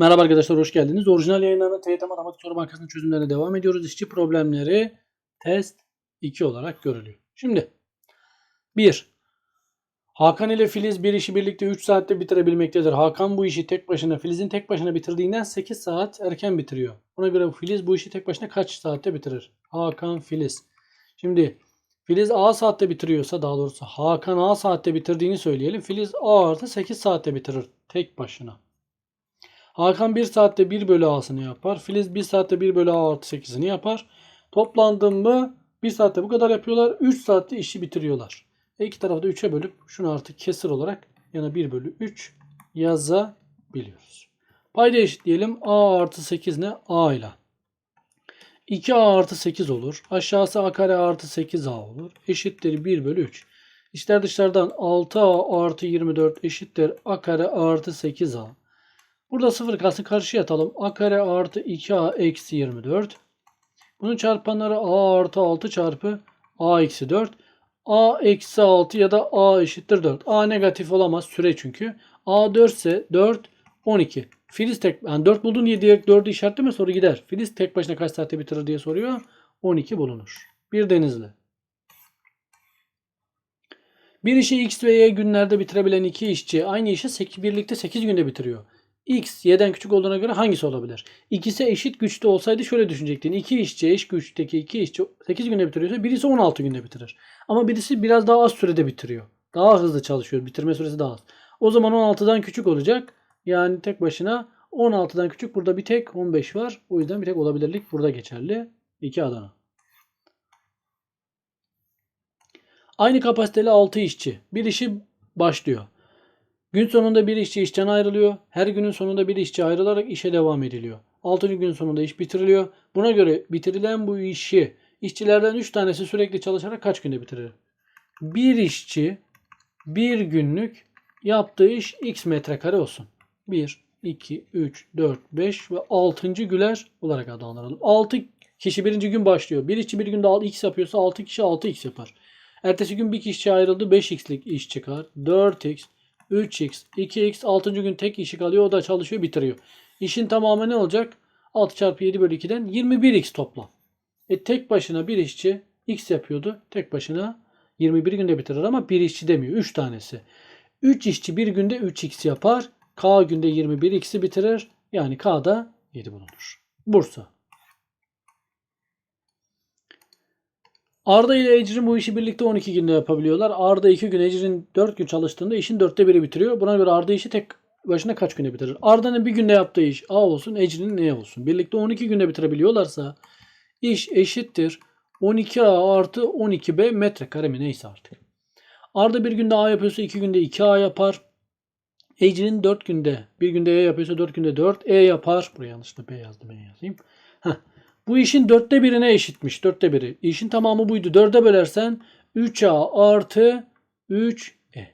Merhaba arkadaşlar hoş geldiniz. Orijinal yayınlarına TYT Matematik Soru Bankası'nın çözümlerine devam ediyoruz. İşçi problemleri test 2 olarak görülüyor. Şimdi 1. Hakan ile Filiz bir işi birlikte 3 saatte bitirebilmektedir. Hakan bu işi tek başına Filiz'in tek başına bitirdiğinden 8 saat erken bitiriyor. Buna göre Filiz bu işi tek başına kaç saatte bitirir? Hakan Filiz. Şimdi Filiz A saatte bitiriyorsa daha doğrusu Hakan A saatte bitirdiğini söyleyelim. Filiz A artı 8 saatte bitirir tek başına. Hakan 1 saatte 1 bölü A'sını yapar. Filiz 1 saatte 1 bölü A artı 8'ini yapar. Toplandığında 1 saatte bu kadar yapıyorlar. 3 saatte işi bitiriyorlar. E iki tarafı da 3'e bölüp şunu artık kesir olarak yana 1 bölü 3 yazabiliyoruz. Payda eşitleyelim. A artı 8 ne? A ile. 2A artı 8 olur. Aşağısı A kare artı 8A olur. Eşittir 1 bölü 3. İçler dışlardan 6A artı 24 eşittir A kare artı 8A. Burada sıfır kalsın karşıya atalım. A kare artı 2A eksi 24. Bunun çarpanları A artı 6 çarpı A eksi 4. A eksi 6 ya da A eşittir 4. A negatif olamaz süre çünkü. A 4 ise 4 12. Filiz tek yani 4 buldun diye direkt 4'ü işaretleme soru gider. Filiz tek başına kaç saatte bitirir diye soruyor. 12 bulunur. Bir denizli. Bir işi X ve Y günlerde bitirebilen iki işçi aynı işi birlikte 8 günde bitiriyor. X y'den küçük olduğuna göre hangisi olabilir? İkisi eşit güçte olsaydı şöyle düşünecektin. İki işçi eş güçteki iki işçi 8 günde bitiriyorsa birisi 16 günde bitirir. Ama birisi biraz daha az sürede bitiriyor. Daha hızlı çalışıyor. Bitirme süresi daha az. O zaman 16'dan küçük olacak. Yani tek başına 16'dan küçük burada bir tek 15 var. O yüzden bir tek olabilirlik burada geçerli. 2 Adana. Aynı kapasiteli 6 işçi. Bir işi başlıyor. Gün sonunda bir işçi işten ayrılıyor. Her günün sonunda bir işçi ayrılarak işe devam ediliyor. 6. gün sonunda iş bitiriliyor. Buna göre bitirilen bu işi işçilerden 3 tanesi sürekli çalışarak kaç günde bitirir? Bir işçi bir günlük yaptığı iş x metrekare olsun. 1, 2, 3, 4, 5 ve 6. güler olarak adlandıralım. 6 kişi birinci gün başlıyor. Bir işçi bir günde x yapıyorsa 6 kişi 6x yapar. Ertesi gün bir kişi ayrıldı 5x'lik iş çıkar. 4x, 3x, 2x 6. gün tek işi kalıyor. O da çalışıyor bitiriyor. İşin tamamı ne olacak? 6 çarpı 7 bölü 2'den 21x toplam. E tek başına bir işçi x yapıyordu. Tek başına 21 günde bitirir ama bir işçi demiyor. 3 tanesi. 3 işçi bir günde 3x yapar. K günde 21x'i bitirir. Yani K'da 7 bulunur. Bursa. Arda ile Ecrin bu işi birlikte 12 günde yapabiliyorlar. Arda 2 gün, Ecrin 4 gün çalıştığında işin 4'te 1'i bitiriyor. Buna göre Arda işi tek başına kaç günde bitirir? Arda'nın bir günde yaptığı iş A olsun, Ecrin'in ne olsun. Birlikte 12 günde bitirebiliyorlarsa iş eşittir 12A artı 12B metrekare mi neyse artık. Arda bir günde A yapıyorsa 2 günde 2A yapar. Ecrin 4 günde, bir günde E yapıyorsa 4 günde 4 E yapar. Buraya yanlışlıkla B yazdım, ben yazayım. Heh. Bu işin dörtte birine eşitmiş. Dörtte biri. İşin tamamı buydu. Dörde bölersen 3A artı 3E.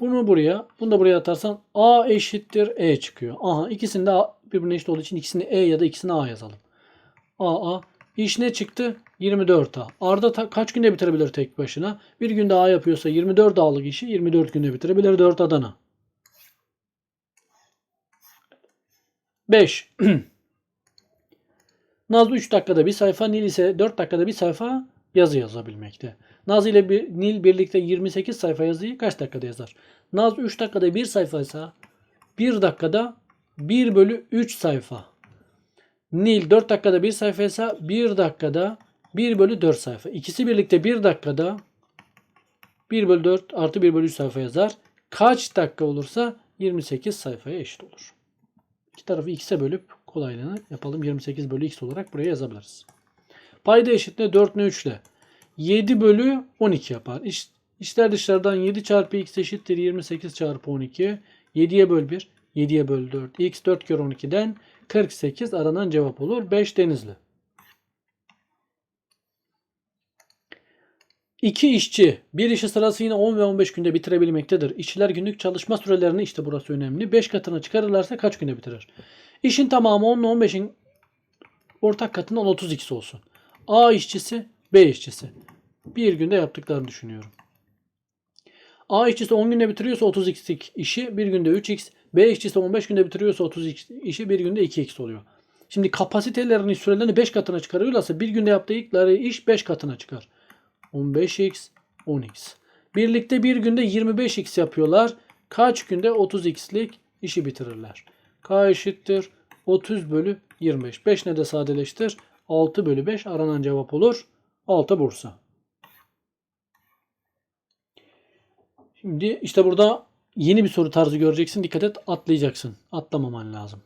Bunu buraya, bunu da buraya atarsan A eşittir E çıkıyor. Aha ikisini de birbirine eşit olduğu için ikisini E ya da ikisini A yazalım. A A. İş ne çıktı? 24A. Arda ta- kaç günde bitirebilir tek başına? Bir günde A yapıyorsa 24 A'lık işi 24 günde bitirebilir. 4 Adana. 5. Nazlı 3 dakikada bir sayfa, Nil ise 4 dakikada bir sayfa yazı yazabilmekte. Nazlı ile bir, Nil birlikte 28 sayfa yazıyı kaç dakikada yazar? Nazlı 3 dakikada bir sayfaysa 1 dakikada 1 bölü 3 sayfa. Nil 4 dakikada bir sayfaysa 1 dakikada 1 bölü 4 sayfa. İkisi birlikte 1 dakikada 1 bölü 4 artı 1 bölü 3 sayfa yazar. Kaç dakika olursa 28 sayfaya eşit olur. İki tarafı x'e bölüp kolaylığını yapalım. 28 bölü x olarak buraya yazabiliriz. Payda eşitle 4 ne 3 ile 7 bölü 12 yapar. İş, içler dışlardan 7 çarpı x eşittir 28 çarpı 12. 7'ye böl 1. 7'ye böl 4. x 4 kere 12'den 48 aranan cevap olur. 5 denizli. İki işçi bir işi sırasıyla 10 ve 15 günde bitirebilmektedir. İşçiler günlük çalışma sürelerini işte burası önemli. 5 katına çıkarırlarsa kaç günde bitirir? İşin tamamı 10 ile 15'in ortak katından 32 olsun. A işçisi, B işçisi. Bir günde yaptıklarını düşünüyorum. A işçisi 10 günde bitiriyorsa 32 işi bir günde 3x, B işçisi 15 günde bitiriyorsa 30 işi bir günde 2x oluyor. Şimdi kapasitelerini sürelerini 5 katına çıkarıyorlarsa bir günde yaptıkları iş 5 katına çıkar. 15x 10x. Birlikte bir günde 25x yapıyorlar. Kaç günde 30x'lik işi bitirirler. K eşittir 30 bölü 25. 5 ne de sadeleştir? 6 bölü 5 aranan cevap olur. 6 Bursa. Şimdi işte burada yeni bir soru tarzı göreceksin. Dikkat et atlayacaksın. Atlamaman lazım.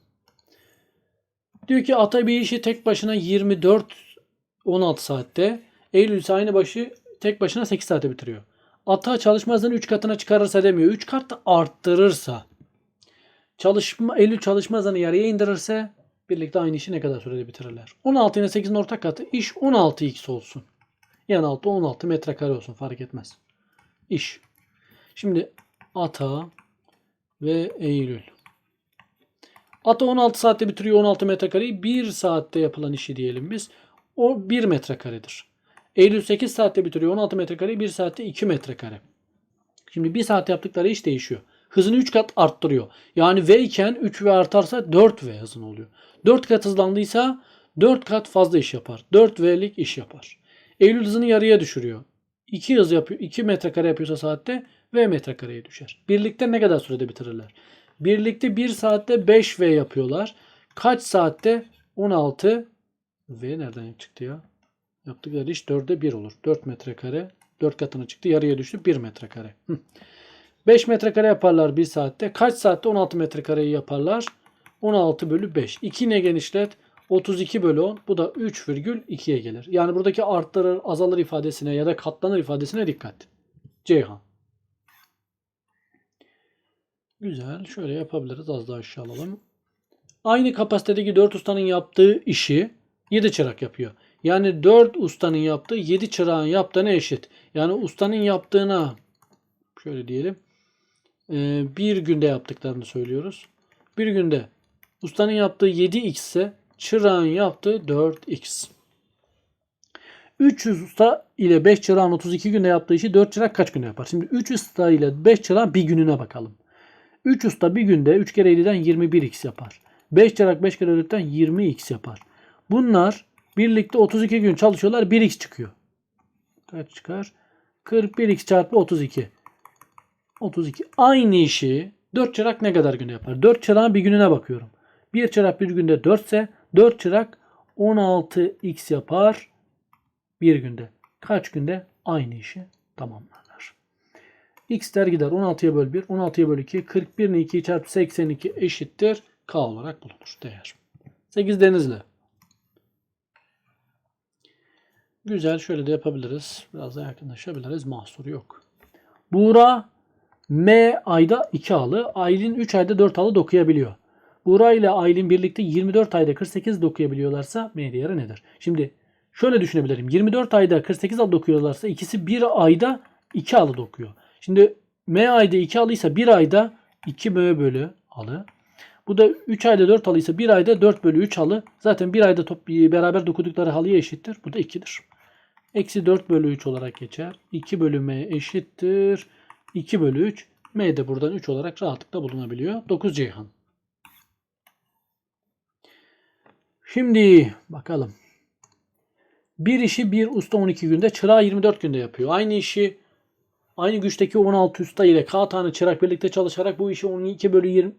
Diyor ki ata bir işi tek başına 24 16 saatte. Eylül ise aynı başı tek başına 8 saate bitiriyor. Ata çalışma hızını 3 katına çıkarırsa demiyor. 3 kat arttırırsa. Çalışma, Eylül çalışma hızını yarıya indirirse birlikte aynı işi ne kadar sürede bitirirler? 16 ile 8'in ortak katı iş 16x olsun. Yani altı 16 metrekare olsun fark etmez. İş. Şimdi Ata ve Eylül. Ata 16 saatte bitiriyor 16 metrekareyi. 1 saatte yapılan işi diyelim biz. O 1 metrekaredir. Eylül 8 saatte bitiriyor 16 metrekareyi. 1 saatte 2 metrekare. Şimdi 1 saat yaptıkları iş değişiyor. Hızını 3 kat arttırıyor. Yani V iken 3V artarsa 4V hızın oluyor. 4 kat hızlandıysa 4 kat fazla iş yapar. 4V'lik iş yapar. Eylül hızını yarıya düşürüyor. 2 hız yapıyor, 2 metrekare yapıyorsa saatte V metrekareye düşer. Birlikte ne kadar sürede bitirirler? Birlikte 1 saatte 5V yapıyorlar. Kaç saatte? 16 V nereden çıktı ya? Yaptıkları iş 4'e 1 olur. 4 metrekare. 4 katına çıktı. Yarıya düştü. 1 metrekare. Hı. 5 metrekare yaparlar 1 saatte. Kaç saatte 16 metrekareyi yaparlar? 16 bölü 5. 2 ne genişlet? 32 bölü 10. Bu da 3,2'ye gelir. Yani buradaki arttırır, azalır ifadesine ya da katlanır ifadesine dikkat. Ceyhan. Güzel. Şöyle yapabiliriz. Az daha aşağı alalım. Aynı kapasitedeki 4 ustanın yaptığı işi 7 çırak yapıyor. Yani 4 ustanın yaptığı 7 çırağın yaptığına eşit. Yani ustanın yaptığına şöyle diyelim e, bir günde yaptıklarını söylüyoruz. Bir günde ustanın yaptığı 7x ise çırağın yaptığı 4x. 300 usta ile 5 çırağın 32 günde yaptığı işi 4 çırak kaç günde yapar? Şimdi 3 usta ile 5 çırağın bir gününe bakalım. 3 usta bir günde 3 kere 7'den 21x yapar. 5 çırak 5 kere 4'ten 20x yapar. Bunlar birlikte 32 gün çalışıyorlar 1x çıkıyor. Kaç çıkar? 41x çarpı 32. 32. Aynı işi 4 çırak ne kadar günde yapar? 4 çırağın bir gününe bakıyorum. 1 çırak bir günde 4 ise 4 çırak 16x yapar bir günde. Kaç günde? Aynı işi tamamlarlar. x der gider 16'ya böl 1, 16'ya böl 2, 41 ile 2 çarpı 82 eşittir. K olarak bulunur değer. 8 denizli. Güzel şöyle de yapabiliriz. Biraz da yakınlaşabiliriz. Mahsuru yok. Buğra M ayda 2 alı, Aylin 3 ayda 4 alı dokuyabiliyor. Buğra ile Aylin birlikte 24 ayda 48 dokuyabiliyorlarsa M değeri nedir? Şimdi şöyle düşünebilirim. 24 ayda 48 alı dokuyorlarsa ikisi bir ayda 2 alı dokuyor. Şimdi M ayda 2 alıysa bir ayda 2 M bölü alı. Bu da 3 ayda 4 alıysa bir ayda 4 bölü 3 alı. Zaten bir ayda top, beraber dokudukları halıya eşittir. Bu da 2'dir. Eksi 4 bölü 3 olarak geçer. 2 bölü M eşittir. 2 bölü 3. M de buradan 3 olarak rahatlıkla bulunabiliyor. 9 Ceyhan. Şimdi bakalım. Bir işi bir usta 12 günde, çırağı 24 günde yapıyor. Aynı işi aynı güçteki 16 usta ile K tane çırak birlikte çalışarak bu işi 12 bölü 20,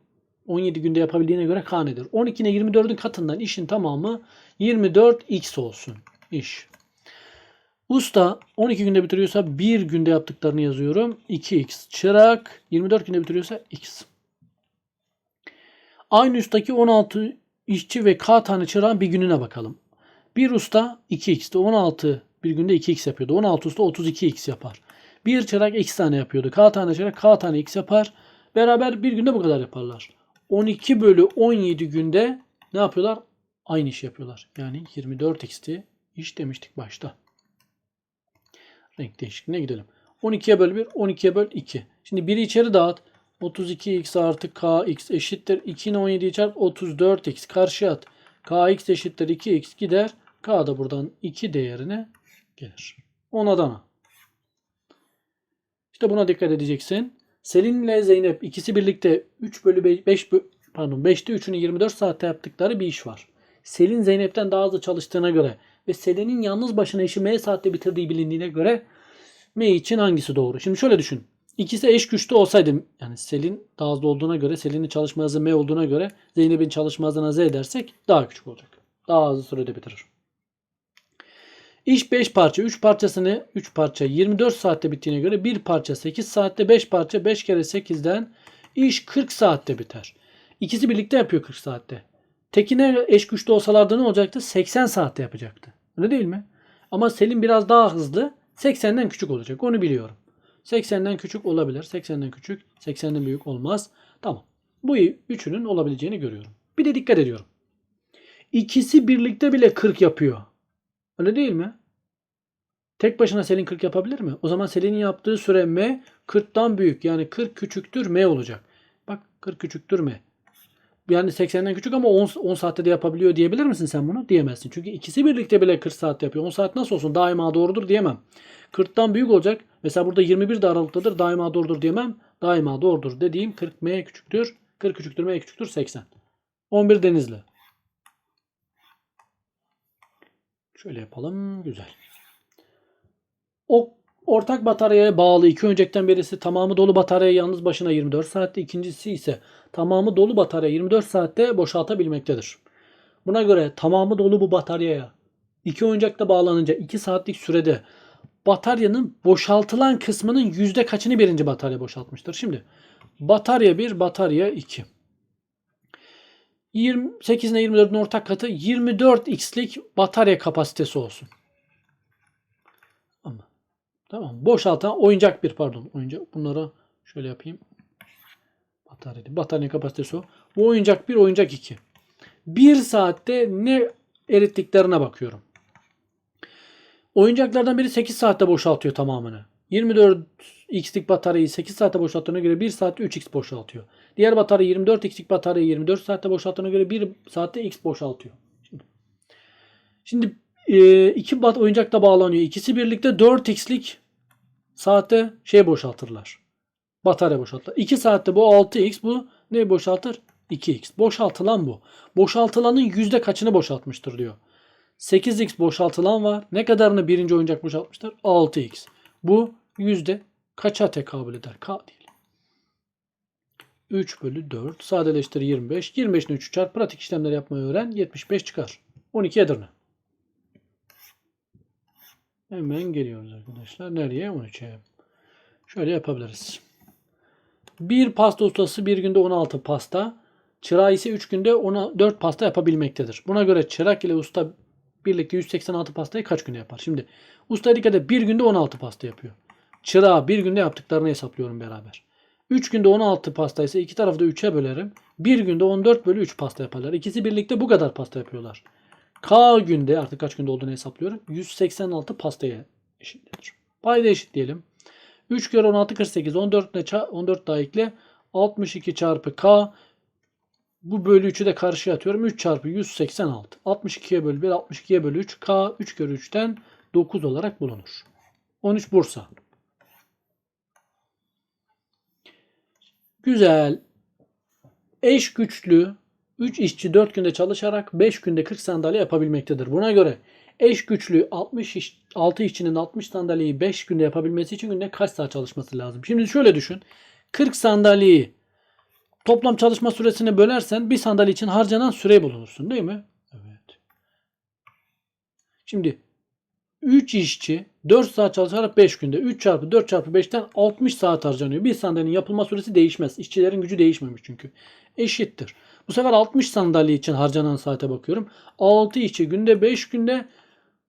17 günde yapabildiğine göre K nedir? 12 ile 24'ün katından işin tamamı 24x olsun. İş. Usta 12 günde bitiriyorsa 1 günde yaptıklarını yazıyorum. 2x. Çırak 24 günde bitiriyorsa x. Aynı ustaki 16 işçi ve K tane çırağın bir gününe bakalım. Bir usta 2x'te 16 bir günde 2x yapıyordu. 16 usta 32x yapar. Bir çırak x tane yapıyordu. K tane çırak K tane x yapar. Beraber bir günde bu kadar yaparlar. 12 bölü 17 günde ne yapıyorlar? Aynı iş yapıyorlar. Yani 24x'ti iş demiştik başta. Renk değişikliğine gidelim. 12'ye böl 1, 12'ye böl 2. Şimdi biri içeri dağıt. 32x artı kx eşittir. 2 ile 17'yi çarp 34x karşıya at. kx eşittir 2x gider. k da buradan 2 değerine gelir. 10 Adana. İşte buna dikkat edeceksin. Selin ile Zeynep ikisi birlikte 3 bölü 5 pardon 5'te 3'ünü 24 saatte yaptıkları bir iş var. Selin Zeynep'ten daha hızlı çalıştığına göre ve Selin'in yalnız başına işi M saatte bitirdiği bilindiğine göre M için hangisi doğru? Şimdi şöyle düşün. İkisi eş güçlü olsaydı yani Selin daha hızlı olduğuna göre Selin'in çalışma hızı M olduğuna göre Zeynep'in çalışma hızına Z dersek daha küçük olacak. Daha hızlı sürede bitirir. İş 5 parça. 3 parçasını 3 parça 24 saatte bittiğine göre 1 parça 8 saatte 5 parça 5 kere 8'den iş 40 saatte biter. İkisi birlikte yapıyor 40 saatte. Tekine eş güçlü olsalardı ne olacaktı? 80 saatte yapacaktı. Öyle değil mi? Ama Selim biraz daha hızlı. 80'den küçük olacak. Onu biliyorum. 80'den küçük olabilir. 80'den küçük. 80'den büyük olmaz. Tamam. Bu üçünün olabileceğini görüyorum. Bir de dikkat ediyorum. İkisi birlikte bile 40 yapıyor. Öyle değil mi? Tek başına Selin 40 yapabilir mi? O zaman Selin'in yaptığı süre M 40'tan büyük. Yani 40 küçüktür M olacak. Bak 40 küçüktür M. Yani 80'den küçük ama 10, 10 saatte de yapabiliyor diyebilir misin sen bunu? Diyemezsin. Çünkü ikisi birlikte bile 40 saat yapıyor. 10 saat nasıl olsun? Daima doğrudur diyemem. 40'tan büyük olacak. Mesela burada 21 de aralıktadır. Daima doğrudur diyemem. Daima doğrudur dediğim 40 M küçüktür. 40 küçüktür M küçüktür 80. 11 Denizli. Şöyle yapalım. Güzel. O ortak bataryaya bağlı iki öncekten birisi tamamı dolu batarya yalnız başına 24 saatte. ikincisi ise tamamı dolu batarya 24 saatte boşaltabilmektedir. Buna göre tamamı dolu bu bataryaya iki oyuncakta bağlanınca 2 saatlik sürede bataryanın boşaltılan kısmının yüzde kaçını birinci batarya boşaltmıştır? Şimdi batarya 1, batarya 2. 28 ile 24'ün ortak katı 24x'lik batarya kapasitesi olsun. Ama tamam. Boşaltan oyuncak bir pardon. Oyuncak bunlara şöyle yapayım. Batarya batarya kapasitesi o. Bu oyuncak bir, oyuncak iki. Bir saatte ne erittiklerine bakıyorum. Oyuncaklardan biri 8 saatte boşaltıyor tamamını. 24 x'lik bataryayı 8 saatte boşalttığına göre 1 saatte 3x boşaltıyor. Diğer batarya 24 x'lik bataryayı 24 saatte boşalttığına göre 1 saatte x boşaltıyor. Şimdi, şimdi e, iki bat oyuncak da bağlanıyor. İkisi birlikte 4x'lik saatte şey boşaltırlar. Batarya boşaltır. 2 saatte bu 6x bu ne boşaltır? 2x. Boşaltılan bu. Boşaltılanın yüzde kaçını boşaltmıştır diyor. 8x boşaltılan var. Ne kadarını birinci oyuncak boşaltmıştır? 6x. Bu yüzde kaça tekabül eder? K diyelim. 3 bölü 4 sadeleştir 25. 25'in 3'ü çarp pratik işlemler yapmayı öğren. 75 çıkar. 12 Edirne. Hemen geliyoruz arkadaşlar. Nereye? 13'e. Şöyle yapabiliriz. Bir pasta ustası bir günde 16 pasta. Çırağı ise 3 günde 14 pasta yapabilmektedir. Buna göre çırak ile usta birlikte 186 pastayı kaç günde yapar? Şimdi usta dikkat bir günde 16 pasta yapıyor. Çırağı bir günde yaptıklarını hesaplıyorum beraber. 3 günde 16 pasta ise iki tarafı da 3'e bölerim. Bir günde 14 bölü 3 pasta yaparlar. İkisi birlikte bu kadar pasta yapıyorlar. K günde artık kaç günde olduğunu hesaplıyorum. 186 pastaya eşittir. Payda eşit diyelim. 3 kere 16 48 14 ile 14 daha ekle 62 çarpı K bu bölü 3'ü de karşıya atıyorum. 3 çarpı 186. 62'ye bölü 1 62'ye bölü 3 K 3 kere 3'ten 9 olarak bulunur. 13 Bursa. Güzel. Eş güçlü 3 işçi 4 günde çalışarak 5 günde 40 sandalye yapabilmektedir. Buna göre eş güçlü 60 iş, 6 işçinin 60 sandalyeyi 5 günde yapabilmesi için günde kaç saat çalışması lazım? Şimdi şöyle düşün. 40 sandalyeyi toplam çalışma süresine bölersen bir sandalye için harcanan süreyi bulunursun değil mi? Evet. Şimdi 3 işçi 4 saat çalışarak 5 günde 3 çarpı 4 çarpı 5'ten 60 saat harcanıyor. Bir sandalyenin yapılma süresi değişmez. İşçilerin gücü değişmemiş çünkü. Eşittir. Bu sefer 60 sandalye için harcanan saate bakıyorum. 6 işçi günde 5 günde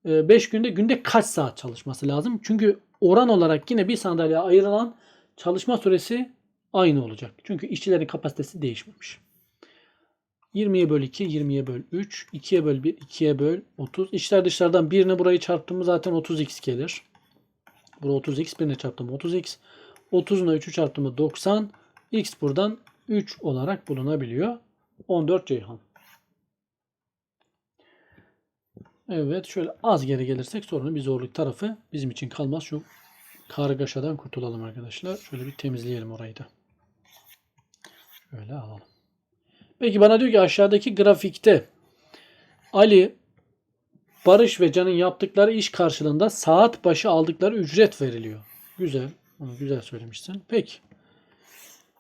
5 e, günde günde kaç saat çalışması lazım? Çünkü oran olarak yine bir sandalyeye ayrılan çalışma süresi aynı olacak. Çünkü işçilerin kapasitesi değişmemiş. 20'ye böl 2, 20'ye böl 3, 2'ye böl 1, 2'ye böl 30. İçler dışlardan birini burayı çarptığımız zaten 30x gelir. Burada 30x, birine çarptım 30x. 30 ile 3'ü çarptığımda 90. X buradan 3 olarak bulunabiliyor. 14 Ceyhan. Evet şöyle az geri gelirsek sorunun bir zorluk tarafı bizim için kalmaz. Şu kargaşadan kurtulalım arkadaşlar. Şöyle bir temizleyelim orayı da. Şöyle alalım. Peki bana diyor ki aşağıdaki grafikte Ali, Barış ve Can'ın yaptıkları iş karşılığında saat başı aldıkları ücret veriliyor. Güzel. Onu güzel söylemişsin. Peki.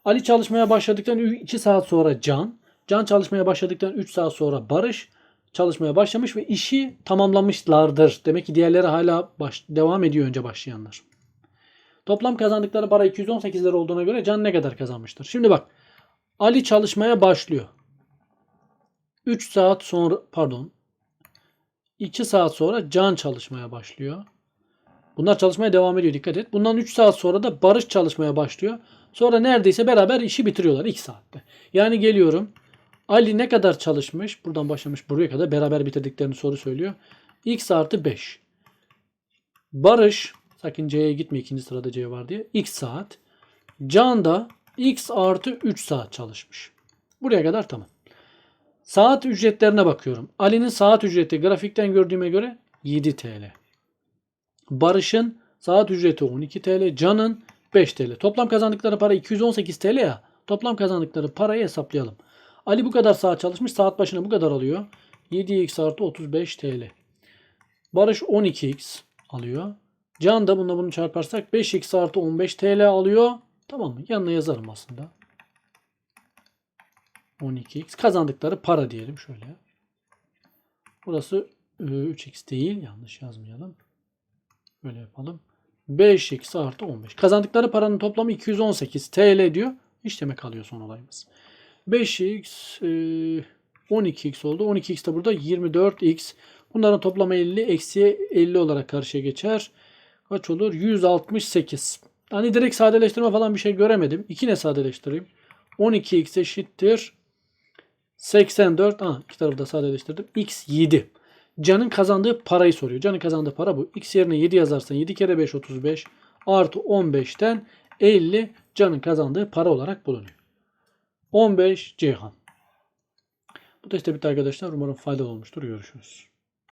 Ali çalışmaya başladıktan 2 saat sonra Can, Can çalışmaya başladıktan 3 saat sonra Barış çalışmaya başlamış ve işi tamamlamışlardır. Demek ki diğerleri hala baş, devam ediyor önce başlayanlar. Toplam kazandıkları para 218 lira olduğuna göre Can ne kadar kazanmıştır? Şimdi bak. Ali çalışmaya başlıyor. 3 saat sonra pardon 2 saat sonra Can çalışmaya başlıyor. Bunlar çalışmaya devam ediyor dikkat et. Bundan 3 saat sonra da Barış çalışmaya başlıyor. Sonra neredeyse beraber işi bitiriyorlar 2 saatte. Yani geliyorum. Ali ne kadar çalışmış? Buradan başlamış buraya kadar beraber bitirdiklerini soru söylüyor. X artı 5. Barış sakın C'ye gitme ikinci sırada C var diye. X saat. Can da X artı 3 saat çalışmış. Buraya kadar tamam. Saat ücretlerine bakıyorum. Ali'nin saat ücreti grafikten gördüğüme göre 7 TL. Barış'ın saat ücreti 12 TL. Can'ın 5 TL. Toplam kazandıkları para 218 TL ya. Toplam kazandıkları parayı hesaplayalım. Ali bu kadar saat çalışmış. Saat başına bu kadar alıyor. 7x artı 35 TL. Barış 12x alıyor. Can da bununla bunu çarparsak 5x artı 15 TL alıyor. Tamam mı? Yanına yazarım aslında. 12x. Kazandıkları para diyelim şöyle. Burası e, 3x değil. Yanlış yazmayalım. Böyle yapalım. 5x artı 15. Kazandıkları paranın toplamı 218 TL diyor. İşleme kalıyor son olayımız. 5x e, 12x oldu. 12x de burada 24x. Bunların toplamı 50. Eksiye 50 olarak karşıya geçer. Kaç olur? 168. Hani direkt sadeleştirme falan bir şey göremedim. 2 ne sadeleştireyim? 12x eşittir. 84. Ha, iki tarafı da sadeleştirdim. x 7. Can'ın kazandığı parayı soruyor. Can'ın kazandığı para bu. X yerine 7 yazarsan 7 kere 5 35 artı 15'ten 50 Can'ın kazandığı para olarak bulunuyor. 15 Ceyhan. Bu test bitti arkadaşlar. Umarım faydalı olmuştur. Görüşürüz.